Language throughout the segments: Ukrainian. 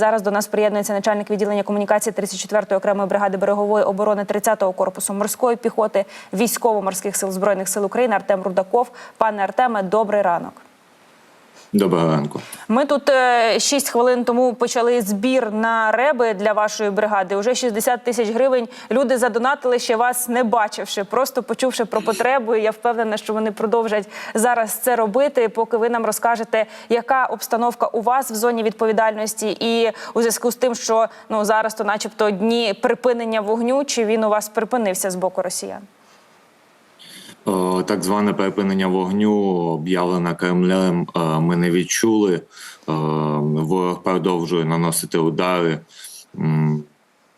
Зараз до нас приєднується начальник відділення комунікації 34-ї окремої бригади берегової оборони 30-го корпусу морської піхоти військово-морських сил збройних сил України Артем Рудаков. Пане Артеме, добрий ранок. Доброго ранку. Ми тут е, 6 хвилин тому почали збір на реби для вашої бригади. Уже 60 тисяч гривень. Люди задонатили ще вас не бачивши, просто почувши про потребу. Я впевнена, що вони продовжать зараз це робити, поки ви нам розкажете, яка обстановка у вас в зоні відповідальності, і у зв'язку з тим, що ну зараз то, начебто, дні припинення вогню, чи він у вас припинився з боку росіян? О, Так зване припинення вогню об'явлене Кремлем. е, Ми не відчули. Е, Ворог продовжує наносити удари.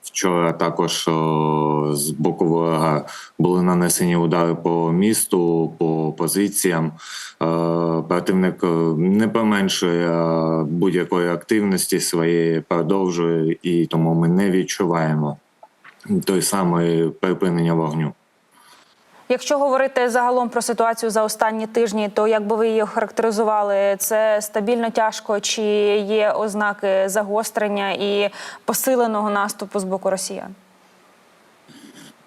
Вчора також з боку ворога були нанесені удари по місту, по позиціям. Е, Противник е, не поменшує е, будь-якої активності своєї, продовжує, і тому ми не відчуваємо той самий припинення вогню. Якщо говорити загалом про ситуацію за останні тижні, то як би ви її характеризували? Це стабільно тяжко, чи є ознаки загострення і посиленого наступу з боку росіян?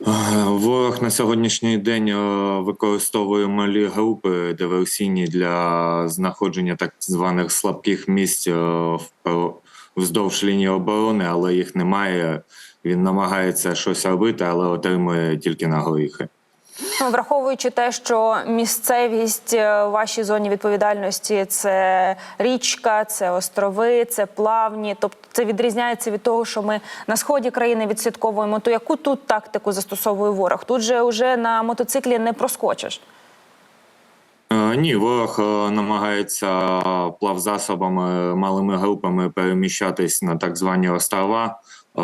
Е, Ворог на сьогоднішній день е, використовує малі групи диверсійні для знаходження так званих слабких місць е, вздовж лінії оборони, але їх немає. Він намагається щось робити, але отримує тільки на горіхи. Враховуючи те, що місцевість е, в вашій зоні відповідальності це річка, це острови, це плавні, тобто це відрізняється від того, що ми на сході країни відслідковуємо. То яку тут тактику застосовує ворог? Тут же вже на мотоциклі не проскочиш. Ні, ворог е, намагається плавзасобами, малими групами переміщатись на так звані острова, е,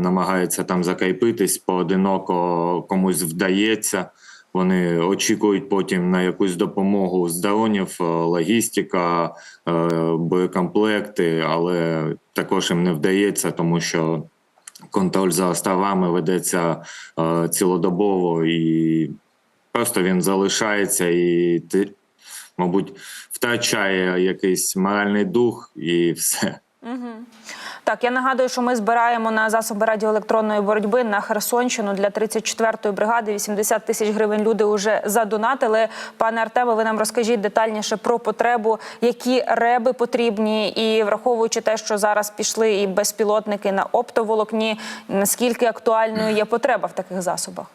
намагається там закріпитись, поодиноко комусь вдається. Вони очікують потім на якусь допомогу з дронів, е, логістика, боєкомплекти, але також їм не вдається, тому що контроль за островами ведеться цілодобово і просто він залишається і ти, мабуть, втрачає якийсь моральний дух і все. Так, я нагадую, що ми збираємо на засоби радіоелектронної боротьби на Херсонщину для 34-ї бригади. 80 тисяч гривень люди вже задонатили. Пане Артеме, ви нам розкажіть детальніше про потребу, які реби потрібні, і враховуючи те, що зараз пішли і безпілотники на оптоволокні, наскільки актуальною є потреба в таких засобах?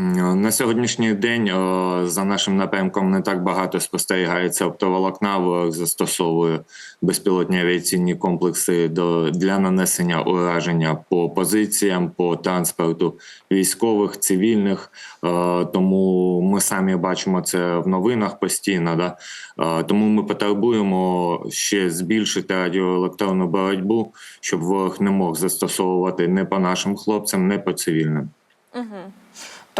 М, На сьогоднішній день о, за нашим напрямком не так багато спостерігається оптоволокна. Ворог застосовує безпілотні авіаційні комплекси до для нанесення ураження по позиціям, по транспорту військових, цивільних. Е, Тому ми самі бачимо це в новинах постійно. Да? Е, Тому ми потребуємо ще збільшити радіоелектронну боротьбу, щоб ворог не мог застосовувати не по нашим хлопцям, не по цивільним.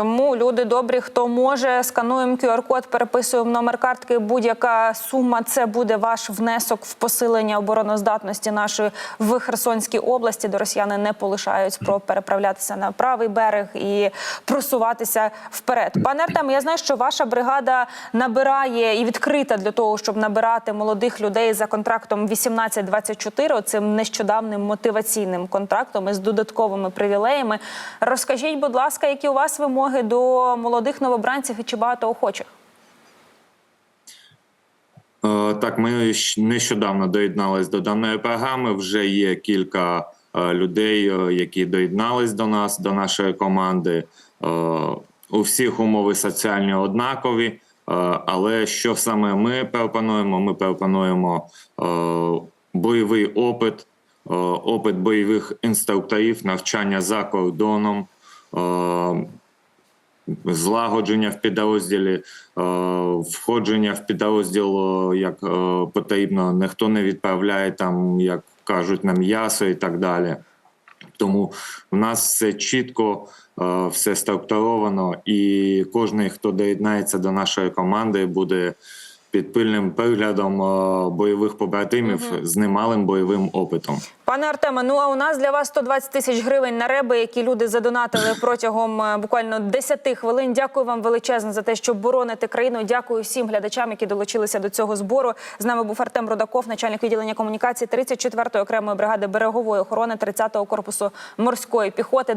Тому люди добрі, хто може, скануємо QR-код, переписуємо номер картки. Будь-яка сума це буде ваш внесок в посилення обороноздатності нашої в Херсонській області, де росіяни не полишають спроб переправлятися на правий берег і просуватися вперед. Пане Артем, я знаю, що ваша бригада набирає і відкрита для того, щоб набирати молодих людей за контрактом 18-24, цим нещодавним мотиваційним контрактом із додатковими привілеями. Розкажіть, будь ласка, які у вас вимоги до молодих новобранців і чи багато охочих? Е, Так, ми нещодавно доєднались до даної програми. Вже є кілька е, людей, е, які доєднались до нас, до нашої команди. У всіх умови соціальні однакові. Але що саме ми пропонуємо? Ми пропонуємо бойовий опит, опит бойових інструкторів, навчання за кордоном. Е, злагодження в підрозділі, е, входження в підрозділ е, як потрібно. Ніхто не відправляє там, як кажуть, на м'ясо і так далі. Тому в нас все чітко, все структуровано, і кожен, хто доєднається до нашої команди, буде під пильним приглядом е, бойових побратимів з немалим бойовим опитом. Пане Артеме, ну а у нас для вас 120 тисяч гривень на реби, які люди задонатили протягом е, буквально 10 хвилин. Дякую вам величезно за те, що бороните країну. Дякую всім глядачам, які долучилися до цього збору. З нами був Артем Родаков, начальник відділення комунікації 34-ї окремої бригади берегової охорони 30-го корпусу морської піхоти.